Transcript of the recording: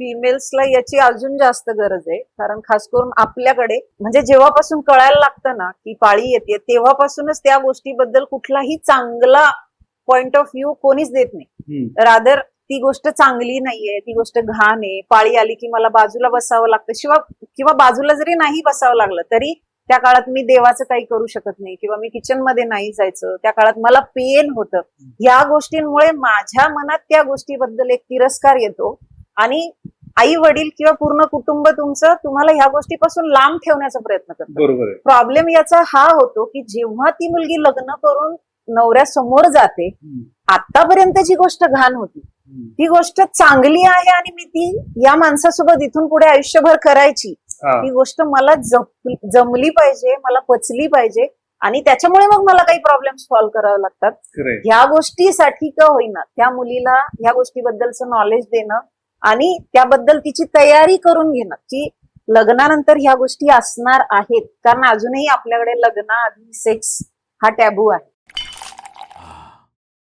फिमेल्सला याची अजून जास्त गरज आहे. कारण खास करून आपल्याकडे म्हणजे जेव्हापासून कळायला लागतं ना की पाळी येते तेव्हापासूनच त्या गोष्टीबद्दल कुठलाही चांगला पॉइंट ऑफ व्ह्यू कोणीच देत नाही. रादर ती गोष्ट चांगली नाहीये ती गोष्ट घाण आहे पाळी आली की मला बाजूला बसावं लागतं शिवाय किंवा बाजूला जरी नाही बसावं लागलं तरी त्या काळात मी देवाचं काही करू शकत नाही किंवा मी किचनमध्ये नाही जायचं त्या काळात मला पेन होतं. या गोष्टींमुळे माझ्या मनात त्या गोष्टीबद्दल एक तिरस्कार येतो. आणि आई वडील किंवा पूर्ण कुटुंब तुमचं तुम्हाला ह्या गोष्टीपासून लांब ठेवण्याचा प्रयत्न करतं प्रॉब्लेम याचा हा होतो की जेव्हा ती मुलगी लग्न करून नवऱ्यासमोर जाते हम्म. आतापर्यंतची गोष्ट घाण होती. ती गोष्ट चांगली आहे आणि मी ती या माणसासोबत इथून पुढे आयुष्यभर करायची. ती गोष्ट मला जमली पाहिजे मला पचली पाहिजे आणि त्याच्यामुळे मग मला काही प्रॉब्लेम सॉल्व्ह करावे लागतात. ह्या गोष्टीसाठी का होईना त्या मुलीला ह्या गोष्टीबद्दलचं नॉलेज देणं आणि त्याबद्दल तिची तयारी करून घेणं की लग्नानंतर ह्या गोष्टी असणार आहेत. कारण अजूनही आपल्याकडे लग्नाआधी सेक्स हा टॅबू आहे.